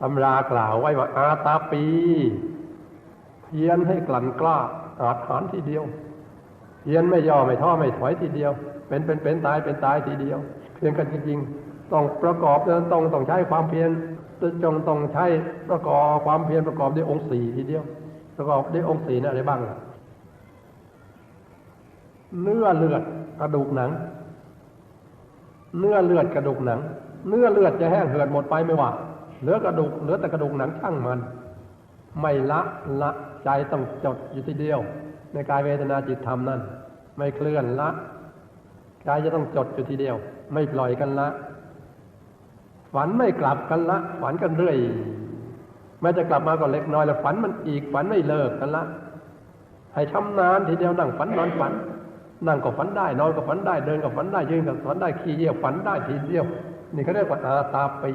ตำรากล่าวไว้ว่าอาตาปี เพียนให้กลั่นกล้า อาถานทีเดียว เพียนไม่ย่อไม่ท้อไม่ถอยทีเดียว เป็นเป็นเป็นตายเป็นตายทีเดียว เพียงกันจริงๆต้องประกอบต้องต้องใช้ความเพียรจงต้องใช้ประกอบความเพียรประกอบด้วยองค์สี่ทีเดียว ประกอบด้วยองค์สี่นะอะไรบ้างล่ะเนื้อเลือดกระดูกหนัง เนื้อเลือดกระดูกหนัง เนื้อเลือดจะแห้งเหือดหมดไปไม่ว่า เหลือกระดูกเหลือแต่กระดูกหนังช่างมัน ไม่ละละใจต้องจดอยู่ทีเดียว ในกายเวทนาจิตธรรมนั่นไม่เคลื่อนละใจจะต้องจดอยู่ทีเดียว ไม่ปล่อยกันละฝันไม่กลับกันละฝันกันเรื่อยแม้จะกลับมาก็เล็กน้อยแล้วฝันมันอีกฝันไม่เลิกกันละ ให้ชำนาญทีเดียวนั่งฝันนอนฝัน นั่งก็ฝันได้นอนก็ฝันได้เดินก็ฝันได้ยืนก็ฝันได้ขี่เยี่ยวฝันได้ทีเดียว นี่เขาเรียกว่าอาตาปี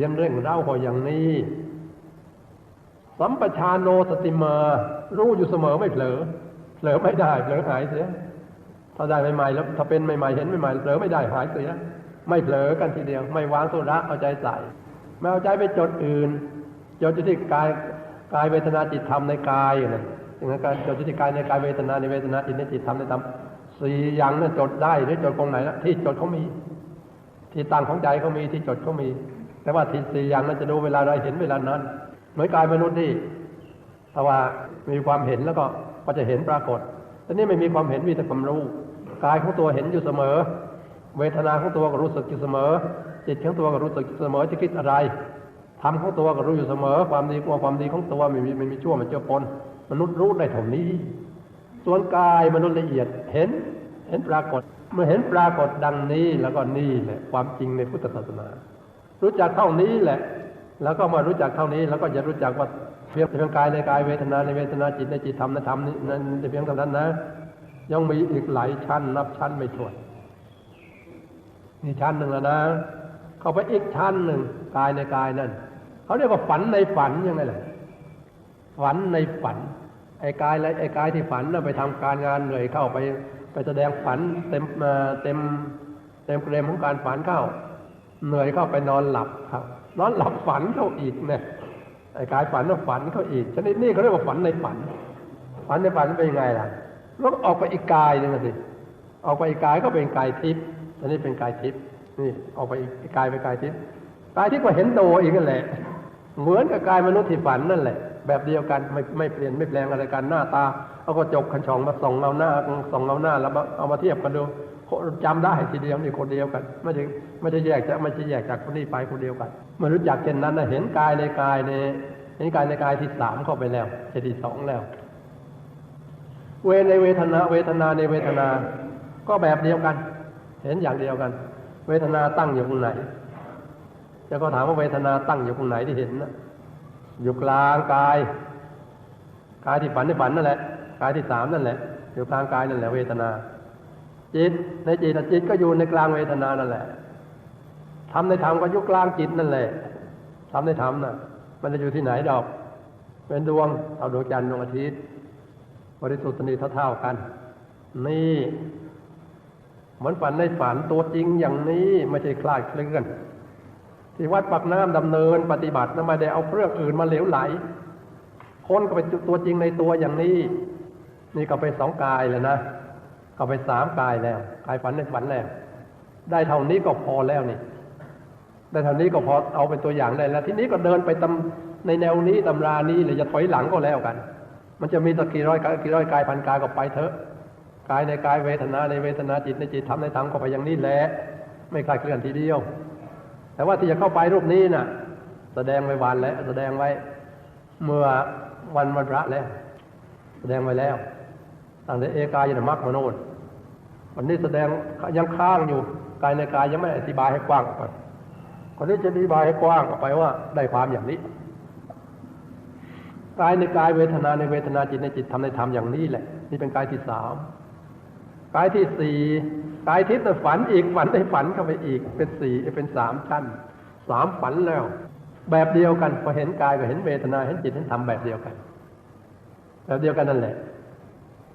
พียงเร่งเร่าพออย่างนี้ สัมปชานโนสติมา รู้อยู่เสมอไม่เผลอ เผลอไม่ได้เผลอหายเสีย ถ้าได้ใหม่ๆแล้วถ้าเป็นใหม่ๆเห็นใหม่ๆเผลอไม่ได้หายเสีย ไม่เผลอกันทีเดียว ไม่วางสุระเอาใจใส่ไม่เอาใจไปจดอื่นจดที่กายกายเวทนาจิตธรรมในกายอยู่นั่นอย่างนั้นการจดที่กายในกายเวทนาในเวทนาจิตในจิตธรรมในธรรมสี่อย่างนั้นจดได้หรือจดตรงไหนละที่จดเขามี ที่ตั้งของใจเขามีที่จดเขามี แต่ว่าทีสี่อย่างนั้นจะดูเวลาใดเห็นเวลานั้น เหมือนกายมนุษย์ที่ถ้าว่ามีความเห็นแล้วก็ก็จะเห็นปรากฏแต่นี่ไม่มีความเห็นมีแต่ความรู้กายของตัวเห็นอยู่เสมอ เวทนาของตัวก็รู้สึกอยู่เสมอ จิตของตัวก็รู้สึกอยู่เสมอจะคิดอะไรทำของตัวก็รู้อยู่เสมอ ความดีกว่าความดีของตัวไม่มีไม่มีชั่วมันเจือปนมนุษย์รู้ได้เท่านี้ ส่วนกายมนุษย์ละเอียดเห็นเห็นปรากฏ เมื่อเห็นปรากฏดังนี้แล้วก็นี่แหละความจริงในพุทธศาสนา รู้จักเท่านี้แหละ แล้วก็มารู้จักเท่านี้ แล้วก็จะรู้จักว่าเพียงเพียงกายในกายเวทนาในเวทนาจิตในจิตธรรมในธรรมนี่นั่นเพียงเท่านั้นนะ ยังมีอีกหลายชั้นนับชั้นไม่ถ้วนนี่ชั้นหนึ่งแล้วนะ เข้าไปอีกชั้นหนึ่งกายในกายนั่นเขาเรียกว่าฝันในฝันยังไงล่ะฝันในฝัน ไอ้กายและไอ้กายที่ฝันน่ะไปทำการงานเหนื่อยเข้าไป ไปแสดงฝันเต็มเต็มเต็มเกรมของการฝันเข้า เหนื่อยเข้าไปนอนหลับครับ นอนหลับฝันเขาอีกเนี่ยไอ้กายฝันน่ะฝันเขาอีกชนิดนี้เขาเรียกว่าฝันในฝัน ฝันในฝันเป็นยังไงล่ะแล้วออกไปอีกกายหนึ่งสิออกไปอีกกายก็เป็นกายทิพย์อันนี้เป็นกายทิพย์นี่ออกไปอีกกายเป็นกายทิพย์กายทิพย์ก็เห็นโตอีกนั่นแหละ เหมือนกับกายมนุษย์ที่ฝันนั่นแหละ แบบเดียวกันไม่ไม่เปลี่ยนไม่แปลงอะไรกันหน้าตาเอากระจกขันช่องมาส่องเงาหน้าส่องเงาหน้าแล้วเอามาเทียบกันดู จำได้ทีเดียวนี่คนเดียวกัน ไม่ใช่ไม่ใช่แยกจากไม่ใช่แยกจากคนนี้ไปคนเดียวกันเมื่อรู้จักเช่นนั้นนะเห็นกายในกายในเห็นกายในกายที่สามเข้าไปแล้วที่สองแล้ว เวในเวทนาเวทนาในเวทนา ก็แบบเดียวกัน เห็นอย่างเดียวกัน เวทนาตั้งอยู่ตรงไหนจะก็ถามว่าเวทนาตั้งอยู่ตรงไหนที่เห็นนะอยู่กลางกายกายที่ฝันในฝันนั่นแหละกายที่สามนั่นแหละอยู่กลางกายนั่นแหละเวทนา จิตในจิตจิตก็อยู่ในกลางเวทนานั่นแหละทำในธรรมก็อยู่กลางจิตนั่นแหละทำในธรรมน่ะ มันจะอยู่ที่ไหนดอก เป็นดวงเอาดวงจันทร์ดวงอาทิตย์บริสุทธิ์นีเท่าๆกัน นี่เหมือนฝันในฝันตัวจริงอย่างนี้ไม่ใช่คลาดเคลื่อนที่วัดปักน้ำดำเนินปฏิบัตินะไม่ได้เอาเครื่องอื่นมาเหลวไหลคนก็เป็นตัวจริงในตัวอย่างนี้ นี่ก็ไปสองกายแล้วนะ ก็ไปสามกายแล้วกายฝันในฝันแล้ว ได้เท่านี้ก็พอแล้วนี่ได้เท่านี้ก็พอเอาเป็นตัวอย่างได้แล้ว ทีนี้ก็เดินไปตำในแนวนี้ตำรานี้เลยจะถอยหลังก็แล้วกัน มันจะมีตะกี่ร้อยกายกี่ร้อยกายพันกายก็ไปเถอะกายในกายเวทนาในเวทนาจิตในจิตทำในธรรมก็ไปอย่างนี้แหละไม่คลายเคลื่อนทีเดียว แต่ว่าที่จะเข้าไปรูปนี้นะ่ะ แสดงไว้วันแล้ว แสดงไว้เมื่อวันวันพระแล้ว แสดงไว้แล้วตั้งแต่เอกายนมัคมโนด วันนี้แสดงยังค้างอยู่กายในกายยังไม่อธิบายให้กว้างออกไปคนนี้จะอธิบายให้กว้างออกไปว่าได้ความอย่างนี้กายในกายเวทนาในเวทนาจิตในจิตทำในธรรมอย่างนี้แหละ นี่เป็นกายที่สามกายที่สี่กายทิพย์ฝันอีกฝันได้ฝันเข้าไปอีกเป็นสี่เป็นสามชั้นสามฝันแล้ว แบบเดียวกันพอเห็นกายก็เห็นเวทนาเห็นจิตเห็นธรรมแบบเดียวกัน แบบเดียวกันนั่นแหละ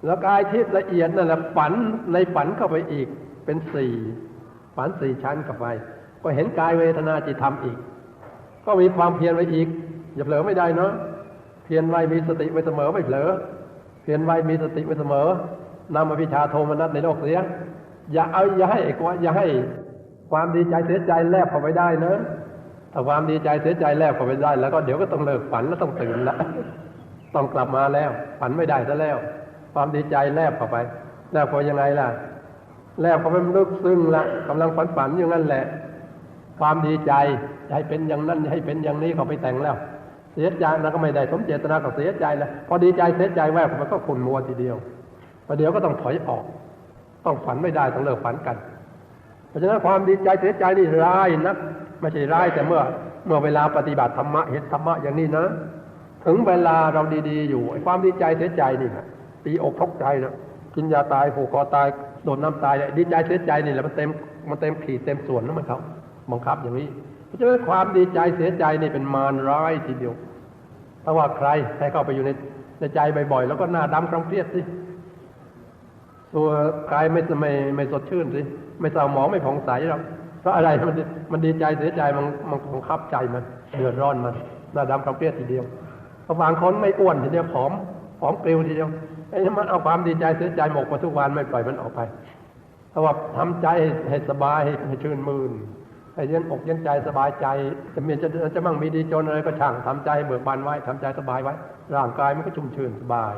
แล้วกายทิพย์ละเอียดนั่นแหละฝันในฝันเข้าไปอีก เป็นสี่ฝันสี่ชั้นเข้าไป ก็เห็นกายเวทนาจิตธรรมอีก ก็มีความเพียรไว้อีก อย่าเผลอไม่ได้เนาะเพียรไว้มีสติไว้เสมอไม่เผลอ เพียรไว้มีสติไว้เสมอนำอภิชาโทมนัสในโลกเสียอย่าเอาอย่าให้อย่าให้ความดีใจเสียใจแลบเข้าไปได้เนะถ้าความดีใจเสียใจแลบเข้าไปได้ แล้วก็เดี๋ยวก็ต้องเลิกฝันแล้วต้องตื่นละต้องกลับมาแล้ว ฝันไม่ได้ซะแล้ว ความดีใจแลบเข้าไปแล้วพอยังไงล่ะแลบเข้าไปมันลึกซึ้งละกำลังฝันฝันอยู่นั่นแหละ ความดีใจให้เป็นอย่างนั้นให้เป็นอย่างนี้เขาไปแต่งแล้ว เสียใจนะก็ไม่ได้สมเจตนาก็เสียใจแล้วพอดีใจเสียใจแวบมันก็ขุ่นมัวทีเดียวประเดี๋ยวก็ต้องถอยออก ต้องฝันไม่ได้ต้องเลิกฝันกัน เพราะฉะนั้นความดีใจเสียใจนี่ร้ายนักไม่ใช่ร้ายแต่เมื่อเมื่อเวลาปฏิบัติธรรมะเห็นธรรมะอย่างนี้นะ ถึงเวลาเราดีๆอยู่ไอ้ความดีใจเสียใจนี่นะ ตีอกทกใจนะกินยาตายผูกคอตายโดนน้ำตายดีใจเสียใจนี่แหละมันเต็มมันเต็มขีดเต็มส่วนนะมันเขาบังคับอย่างนี้เพราะฉะนั้นความดีใจเสียใจนี่เป็นมารร้ายทีเดียวถ้าว่าใครให้เข้าไปอยู่ในในใจบ่อยๆ แล้วก็หน้าดำคำเครียดสิตัวกายไม่ไม่ไม่สดชื่นสิไม่เศร้าหมองไม่ผ่องใสหรอกเพราะอะไรมันมันดีใจเสียใจมันมันบังคับใจมันเดือดร้อนมันหน้าดำคำเครียดทีเดียวบางคนไม่อ้วนทีเดียวผอม อมเกลียวทีเดียวไอ้มันเอาความดีใจเสียใจหมกมาทุกวันไม่ปล่อยมันออกไปเพราะว่าทำใจให้สบายให้ชื่นมื่นให้เย็นอกเย็นใจสบายใจ จะมีจะจะมั่งมีดีจนอะไรก็ช่างทำใจเบิกบานไว้ทำใจสบายไว้ ร่างกายมันก็ชุ่มชื่นสบาย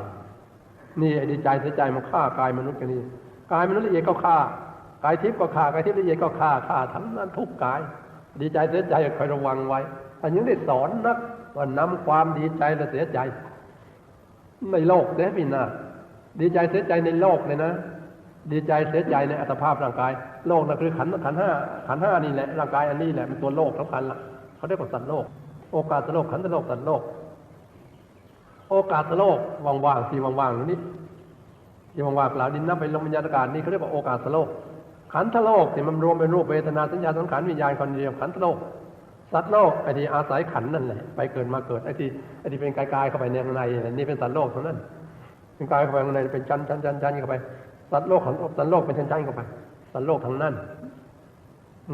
นี่ไอ้ดีใจเสียใจมันฆ่ากายมนุษย์กันนี่กายมนุษย์ละเอียดก็ฆ่ากายทิพย์ก็ฆ่ากายทิพย์ละเอียดก็ฆ่าฆ่าทั้งนั้นทุกกาย ดีใจเสียใจคอยระวังไว้อันยังได้สอนนักว่านำความดีใจและเสียใจ ในโลกเด้พี่นาดีใจเสียใจในโลกเลยนะ ดีใจเสียใจในอัตภาพร่างกาย โลกนั่นคือขันขันห้าขันห้านี่แหละร่างกายอันนี้แหละเป็นตัวโลกสำคัญละเขาเรียกว่าสัตว์โลก โอกาสโลกขันโลกสัตว์โลก โอกาสโลกว่างๆที่ว่างๆนี่ที่ว่างๆเปล่าดินน้ำไปลมวิญญาณอากาศนี่เขาเรียกว่าโอกาสโลก ขันธโลกที่มันรวมเป็นรูปเวทนาสัญญาสังขารวิญญาณคนเดียวขันธโลก สัตว์โลกไอ้ที่อาศัยขันนั่นแหละไปเกิดมาเกิดไอ้ที่ไอ้ที่เป็นกายๆเข้าไปในข้างในนี่เป็นสัตว์โลกเท่านั้นเป็นกายเข้าไปข้างในเป็นชั้นชั้นชั้นชั้นเข้าไปสัตว์โลกของสัตว์โลกเป็นชั้นชั้นเข้าไปสัตว์โลกทั้งนั้น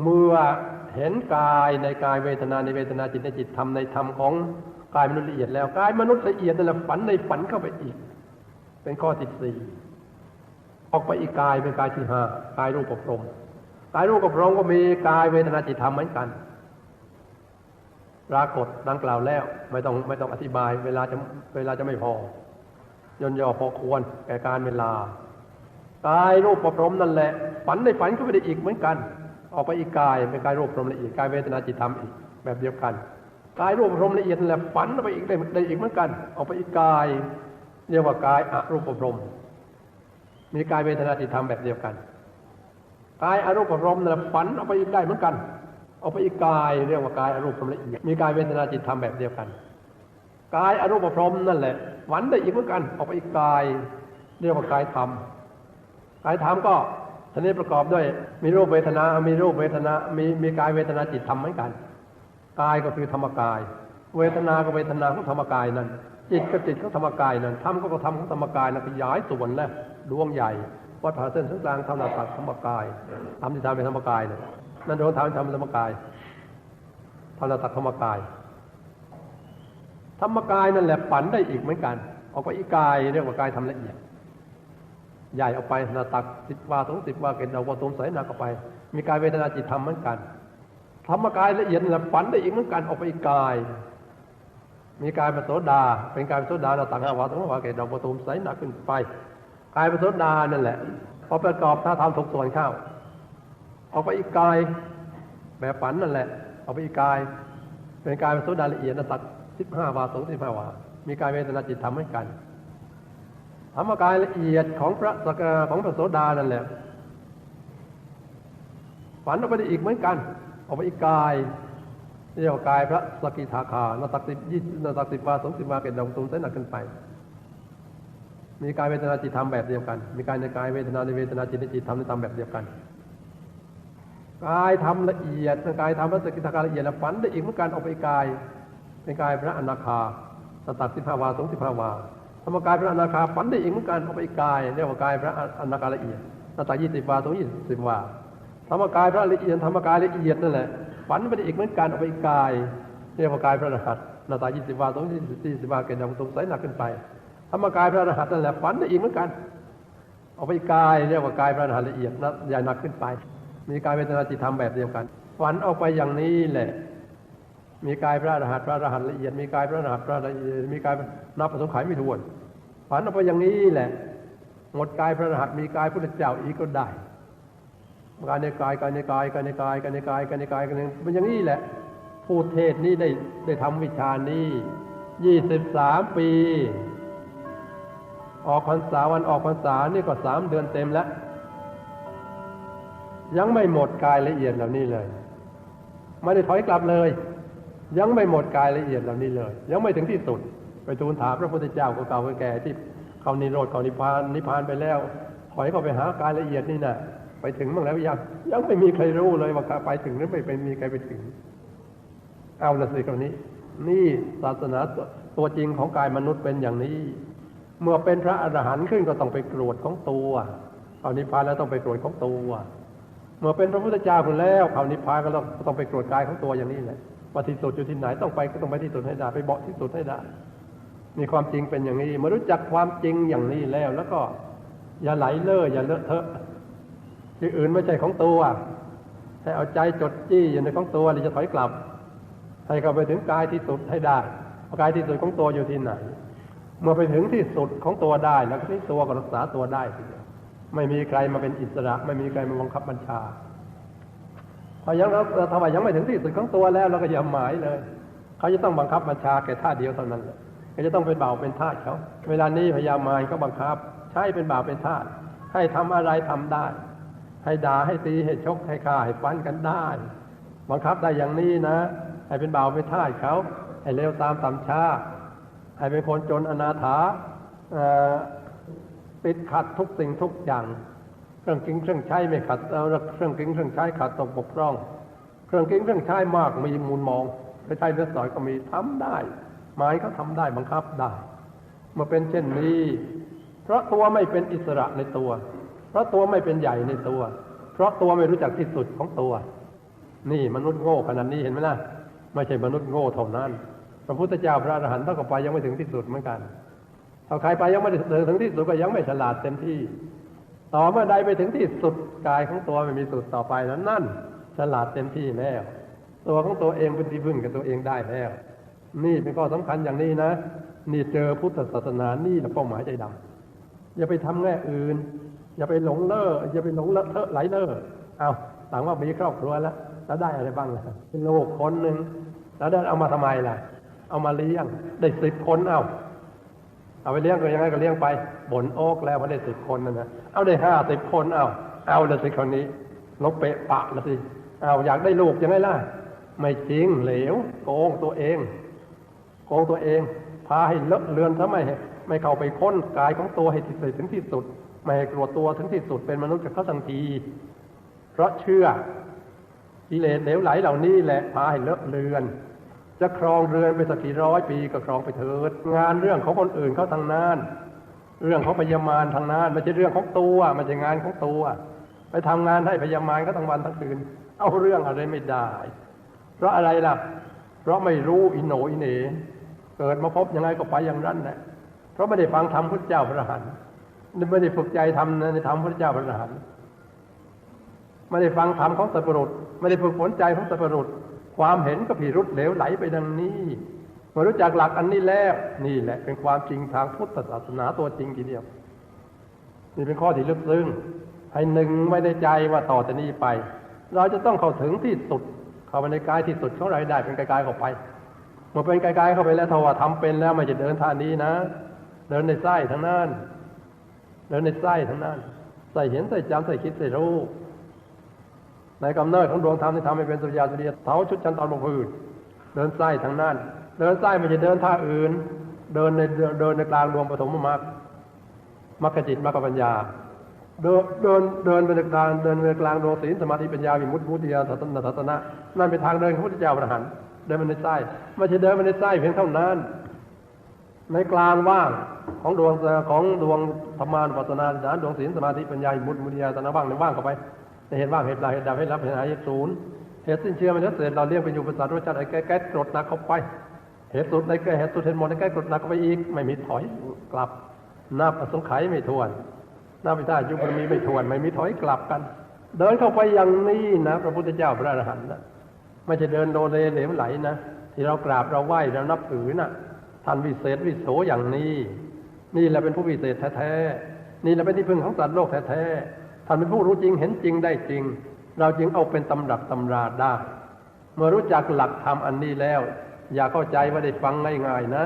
เมื่อเห็นกายในกายเวทนาในเวทนาจิตในจิตธรรมในธรรมของกายมนุษย์ละเอียดแล้วกายมนุษย์ละเอียดนั่นแหละฝันในฝันเข้าไปอีก เป็นข้อที่สี่ออกไปอีกกายเป็นกายที่ห้ากายรูปประพรมกายรูปประพรมก็มีกายเวทนาจิตธรรมเหมือนกัน ปรากฏดังกล่าวแล้วไม่ต้องไม่ต้องอธิบาย เวลาจะเวลาจะไม่พอยนยอพอควรแก่การเวลากายรูปประพรมนั่นแหละ ฝันในฝันก็ไปได้อีกเหมือนกัน ออกไปอีกกายเป็นกายรูปประพรมละเอียดกายเวทนาจิตธรรมอีกแบบเดียวกันกายรูปประพรมละเอียดนั่นแหละฝันไปอีกได้ได้อีกเหมือนกัน ออกไปอีกกายเรียกว่ากายอรูปประพรมมีกายเวทนาจิตธรรมแบบเดียวกันกายอรูปประพรมนั่นแหละฝันออกไปอีกได้เหมือนกัน ออกไปอีกกายเรียกว่ากายอรูปประพรมละเอียดมีกายเวทนาจิตธรรมแบบเดียวกันกายอรูปประพรมนั่นแหละฝันได้อีกเหมือนกันออกไปอีกกายเรียกว่ากายธรรมกายธรรมก็ทีนี้ประกอบด้วยมีรูปเวทนา มีรูปเวทนา มีมีกายเวทนาจิตธรรมเหมือนกันกายก็คือธรรมกาย เวทนาก็เวทนาของธรรมกายนั่นจิตก็จิตของธรรมกายนั่นธรรมก็ธรรมของธรรมกายนั่นขยายส่วนแล้วดวงใหญ่วัดผ่าเส้นศูนย์กลางธรรมตัดธรรมกายธรรมที่ทำเป็นธรรมกายนั่ นั่นโดนทำเป็นธรรมกายธรรมตัดธรรมกาย ธรรมกายนั่นแหละฝันได้อีกเหมือนกันออกไปอีกกายเรียกว่ากายทำละเอียดใหญ่ออกไปนาตักสิบวาสองสิบวาเกณฑ์เราวตุมใส่หนักออกไป มีกายเวทนาจิตธรรมเหมือนกันธรรมกายละเอียดแหละฝันได้อีกเหมือนกันออกไปอีกกาย มีกายปโสดา เป็นกายปโสดาเราตักหาวาสองวาเกณฑ์เราวตุมใสหนักขึ้นไปกายปโสดานั่นแหละพอประกอบถ้าทำถูกส่วนเข้า ออกไปอีกกายแบบฝันนั่นแหละออกไปอีกกาย เป็นกายปโสดาละเอียดนะตักสิบห้าวาสองสิบห้าวา มีกายเวทนาจิตธรรมเหมือนกันธรรมกายละเอียดของพระสกของพระโสดานั่นแหละฝันออกไปได้อีกเหมือนกันออกไปอีกกายเรียกว่ากายพระสกิทาคานาตักสิบยี่นาตักสิบวาสองสิบวาเป็นดาวตุมเส้นหนักขึ้นไป มีกายเวทนาจิตธรรมแบบเดียวกัน มีกายในกายเวทนาในเวทนาจิตในจิตธรรมในธรรมแบบเดียวกัน กายทำละเอียดกายทำพระสกิทาคารละเอียดแล้วฝันได้อีกเหมือนกันออกไปกายเป็นกายพระอนาคานาตักสิบห้าวาสงสิบห้าวาธรรมกายพระอนาคาฝันได้อีกเหมือนกันเอาไปกายเรียกว่ากายพระอนาคาละเอียดหน้าตายี่สิบวาตรงยี่สิบวาธรรมกายพระละเอียดธรรมกายละเอียดนั่นแหละฝันไปได้อีกเหมือนกันเอาไปกายเรียกว่ากายพระรหัสหน้าตายี่สิบวาสองยี่สิบวาเกิดจากสงสัยหนักขึ้นไปธรรมกายพระรหัสนั่นแหละฝันได้อีกเหมือนกันเอาไปกายเรียกว่ากายพระรหัสละเอียดนะใหญ่หนักขึ้นไป มีกายเวทนาจิตธรรมแบบเดียวกันฝันออกไปอย่างนี้แหละ มีกายพระรหัสพระรหัสละเอียดมีกายพระรหัสพระละเอียดมีกายนับประสงค์ขายไม่ถ้วนฝันออกไปอย่างนี้แหละ หมดกายพระรหัสมีกายพุทธเจ้าอีกก็ได้กายในกายกายในกายกายในกายกายในกายกายในกายกันเป็นอย่างนี้แหละ ผู้เทศนี้ได้ได้ทำวิชานี้ยี่สิบสามปี ออกพรรษาวันออกพรรษานี่ก็สามเดือนเต็มแล้ว ยังไม่หมดกายละเอียดเหล่านี้เลย ไม่ได้ถอยกลับเลย ยังไม่หมดกายละเอียดเหล่านี้เลย ยังไม่ถึงที่สุด ไปทูลถามพระพุทธเจ้าเก่าแก่ที่เขานิโรธเขานิพพานนิพพานไปแล้วถอยเข้าไปหากายละเอียดนี่นะไปถึงบ้างแล้วยังยังไม่มีใครรู้เลยว่าไปถึงหรือไม่เป็นมีใครไปถึง เอาละสิคราวนี้ นี่ศาสนาตัวตัวจริงของกายมนุษย์เป็นอย่างนี้ เมื่อเป็นพระอรหันต์ขึ้นก็ต้องไปกรวดของตัวเขานิพพานแล้วต้องไปกรวดของตัว เมื่อเป็นพระพุทธเจ้าคนแล้วเขานิพพานก็ต้องต้องไปกรวดกายของตัวอย่างนี้แหละว่าที่สุดอยู่ที่ไหนต้องไปก็ต้องไปที่สุดให้ได้ไปเบาที่สุดให้ได้ มีความจริงเป็นอย่างนี้เมื่อรู้จักความจริงอย่างนี้แล้ว แล้วก็อย่าไหลเล่ออย่าเลอะเทอะที่อื่นไม่ใช่ของตัวให้เอาใจจดจี้อยู่ในของตัวหรือจะถอยกลับ ให้เข้าไปถึงกายที่สุดให้ได้กายที่สุดของตัวอยู่ที่ไหน เมื่อไปถึงที่สุดของตัวได้ แล้วที่ตัวก็รักษาตัวได้ทีเดียว ไม่มีใครมาเป็นอิสระ ไม่มีใครมาบังคับบัญชาพอยังเราทำไมยังไม่ถึงที่สุดของตัวแล้วเราก็อย่าหมายเลย เขาจะต้องบังคับบัญชาแก่ท่าเดียวเท่านั้นเลยเขาจะต้องเป็นบ่าวเป็นทาสเขา เวลานี้พยามายก็บังคับ ใช้เป็นบ่าวเป็นทาสให้ทำอะไรทำได้ ให้ด่าให้ตีให้ชกให้ฆ่าให้ฟันกันได้ บังคับได้อย่างนี้นะ ให้เป็นบ่าวเป็นทาสเขา ให้เร็วตามตามชาให้เป็นคนจนอนาถา ปิดขัดทุกสิ่งทุกอย่างเครื่องกินเครื่องใช้ไม่ขัดเอาเครื่องกินเครื่องใช้ขัดตกบกพร่อง เครื่องกินเครื่องใช้มากมีมูลมองใช้เลือดสอยก็มีทำได้ หมายเขาทำได้บังคับได้มื่อเป็นเช่นนี้ เพราะตัวไม่เป็นอิสระในตัว เพราะตัวไม่เป็นใหญ่ในตัว เพราะตัวไม่รู้จักที่สุดของตัว นี่มนุษย์โง่ขนาดนี้เห็นไหมล่ะไม่ใช่มนุษย์โง่เท่านั้น พระพุทธเจ้าพระอรหันต์ต้องไปยังไม่ถึงที่สุดเหมือนกัน ถ้าใครไปยังไม่ถึงที่สุดก็ยังไม่ฉลาดเต็มที่ ต่อเมื่อใดไปถึงที่สุดกายของตัวไม่มีสุดต่อไปนั้นนั่นฉลาดเต็มที่แล้ว ตัวของตัวเองเป็นที่พึ่งกับตัวเองได้แล้ว นี่เป็นข้อสำคัญอย่างนี้นะ นี่เจอพุทธศาสนานี่แหละเป้าหมายใจดำอย่าไปทำแง่อื่น อย่าไปหลงเล่ออย่าไปหลงเลอะเทอะไหลเล่อเอาต่างว่ามีครอบครัวแล้วแล้วได้อะไรบ้างล่ะเป็นโลกคนหนึ่งแล้วได้เอามาทำไมล่ะ เอามาเลี้ยงได้สิบคนเอา เอาไปเลี้ยงก็ยังไงก็เลี้ยงไปบนโอกแล้วพอได้สิบคนนั่นะเอาได้ห้าสิบคนเอาเอาละสิคนนี้ลบเปะปะละสิเอาอยากได้ลูกยังไงล่ะไม่จริงเหลว โกงตัวเอง โกงตัวเอง พาให้เลอะเลือนทำไมไม่เข้าไปค้นกายของตัวให้ถึงที่สุด ไม่ให้กลัวตัวถึงที่สุดเป็นมนุษย์กับเขาทันที เพราะเชื่อกิเลสเหลวไหลเหล่านี้แหละพาให้เลอะเลือน จะครองเรือนไปสักกี่ร้อยปีก็ครองไปเถิด งานเรื่องของคนอื่นเขาทางนั้นเรื่องของพยามารทางนั้นไม่ใช่เรื่องของตัวมันจะงานของตัว ไปทำงานให้พยามารก็ทั้งวันทั้งคืน เอาเรื่องอะไรไม่ได้ เพราะอะไรล่ะ เพราะไม่รู้อินโหนอินเหนเกิดมาพบยังไงก็ไปอย่างนั้นแหละเพราะไม่ได้ฟังธรรมพระเจ้าพระหันไม่ได้ฝึกใจทำในธรรมพระเจ้าพระหันไม่ได้ฟังธรรมของสัพปรุษไม่ได้ฝึกฝนใจของสัพปรุษ ความเห็นก็ผิรุดเหลวไหลไปดังนี้เมื่อรู้จักหลักอันนี้แล้วนี่แหละ เป็นความจริงทางพุทธศาสนาตัวจริงทีเดียว นี่เป็นข้อที่ลึกซึ้งให้หนึ่งไม่ได้ใจว่าต่อจากนี้ไป เราจะต้องเข้าถึงที่สุด เข้าไปในกายที่สุดของเราได้เป็นกายๆเข้าไปเมื่อเป็นกายๆเข้าไปแล้วถ้าว่าทำเป็นแล้วไม่จะเดินท่านี้นะ เดินในไส้ทั้งนั้นเดินในไส้ทั้งนั้นใส่เห็นใส่จำใส่คิดใส่รู้ ในกำเนิดของดวงธรรมที่ทำให้เป็นสุริยาสุริยเท้าชุดจันทร์ตอนบกพื้นเดินไส้ทั้งนั้น เดินไส้ไม่จะเดินท่าอื่น เดินในเดินในกลางดวงปฐมมรรคมรรคจิตมรรคปัญญา เดินเดินเดินไปในกลางเดินไปในกลางดวงศีลสมาธิปัญญาวิมุตติมุติยาสัตนสัตนะนั่นเป็นทางเดินของพระพุทธเจ้าพระหันเดินมาในไส้ไม่ใช่เดินมาในไส้เพียงเท่านั้น ในกลางว่างของดวงของดวงธรรมานุปัสสนาญาณดวงศีลสมาธิปัญญามุตมุติยาตนะว่างในว่างเข้าไป ในเห็นว่าเห็นลายเห็นดาวเห็นรับเห็นหายศูนย์เหตุสิ้นเชื่อมันจะเสร็จเราเลี้ยงไปอยู่ประสาทรสชาติไอ้แก่แก่กรดหนักเข้าไปเหตุสุดในแก่เหตุสุดเห็นหมดในแก่กรดหนักเข้าไปอีก ไม่มีถอยกลับนับอสงไขยไม่ทวนนับไปได้ยุบารมีไม่ทวน ไม่มีถอยกลับกัน เดินเข้าไปอย่างนี้นะ พระพุทธเจ้าพระอรหันต์นะไม่ใช่เดินโดเลเหลวไหลนะที่เรากราบเราไหว้เรานับถือนะท่านวิเศษวิโสอย่างนี้ นี่แหละเป็นผู้วิเศษแท้ๆนี่แหละเป็นที่พึ่งของสัตว์โลกแท้ๆ ท่านเป็นผู้รู้จริงเห็นจริงได้จริง เราจึงเอาเป็นตำรับตำราได้ เมื่อรู้จักหลักธรรมอันนี้แล้ว อย่าเข้าใจว่าได้ฟังง่ายๆนะ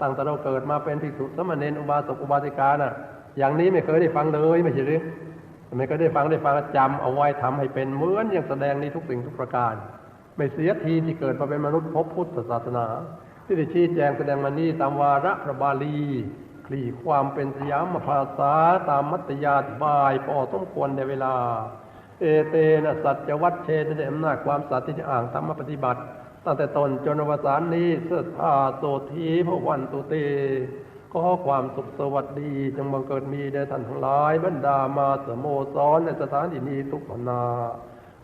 ตั้งแต่เราเกิดมาเป็นภิกษุสมณเณรอุบาสกอุบาสิกาน่ะ อย่างนี้ไม่เคยได้ฟังเลยไม่ใช่หรือไม่เคยได้ฟังได้ฟังจำเอาไว้ทำให้เป็นเหมือนอย่างแสดงนี้ทุกสิ่งทุกประการ ไม่เสียทีที่เกิดมาเป็นมนุษย์พบพุทธศาสนา ที่ได้ชี้แจงแสดงมานี้ตามวาระพระบาลี คลี่ความเป็นสยามภาษาตามมัตยาธิบายพอสมควรในเวลา เอเตนะสัจวัตเชนในอำนาจความสัตย์ที่จะอ่างธรรมปฏิบัติ ตั้งแต่ตนจนอวสานนี้เสดธาโสทีพระวันตุเตขอความสุขสวัสดีจงบังเกิดมีแด่ท่านทั้งหลายบรรดามาสโมสรในสถานที่นี้ทุกขณา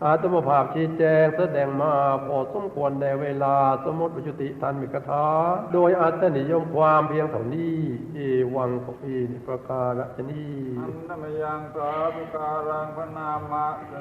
อาตมภาพชี้แจงแสดงมาพอสมควรในเวลาสมมติปัจจุติทันมิกถาโดยอาตนิยมความเพียงเท่านี้ เอวังขอีนประการฉนี้อันนมยังสาธุการังพนามะเส